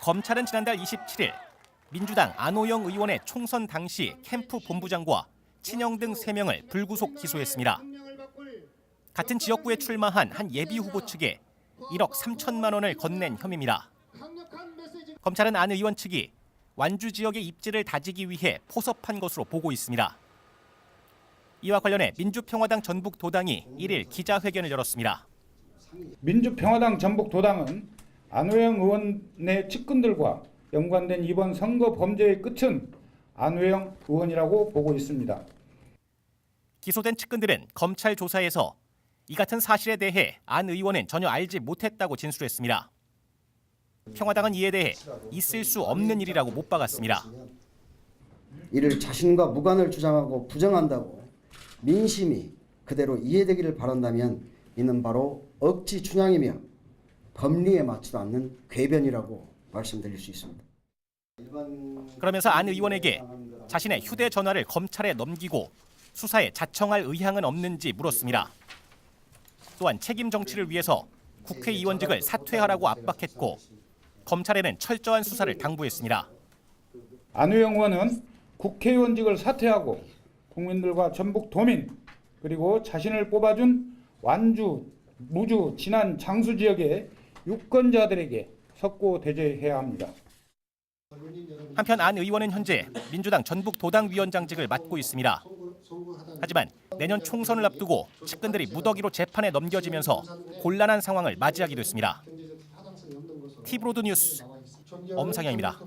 검찰은 지난달 27일 민주당 안호영 의원의 총선 당시 캠프 본부장과 친형 등 3명을 불구속 기소했습니다. 같은 지역구에 출마한 한 예비 후보 측에 1억 3천만 원을 건넨 혐의입니다. 검찰은 안 의원 측이 완주 지역의 입지를 다지기 위해 포섭한 것으로 보고 있습니다. 이와 관련해 민주평화당 전북 도당이 1일 기자회견을 열었습니다. 민주평화당 전북 도당은 안호영 의원의 측근들과 연관된 이번 선거 범죄의 끝은 안호영 의원이라고 보고 있습니다. 기소된 측근들은 검찰 조사에서 이 같은 사실에 대해 안 의원은 전혀 알지 못했다고 진술했습니다. 평화당은 이에 대해 있을 수 없는 일이라고 못 박았습니다. 이를 자신과 무관을 주장하고 부정한다고 민심이 그대로 이해되기를 바란다면 이는 바로 억지 춘향이며 법리에 맞지도 않는 궤변이라고 말씀드릴 수 있습니다. 그러면서 안 의원에게 자신의 휴대전화를 검찰에 넘기고 수사에 자청할 의향은 없는지 물었습니다. 또한 책임 정치를 위해서 국회의원직을 사퇴하라고 압박했고 검찰에는 철저한 수사를 당부했습니다. 안호영 의원은 국회의원직을 사퇴하고 국민들과 전북 도민 그리고 자신을 뽑아준 완주, 무주, 진안, 장수 지역의 유권자들에게 석고대죄해야 합니다. 한편 안 의원은 현재 민주당 전북 도당 위원장직을 맡고 있습니다. 하지만 내년 총선을 앞두고 측근들이 무더기로 재판에 넘겨지면서 곤란한 상황을 맞이하게 됐습니다. 티브로드 뉴스 엄상현입니다.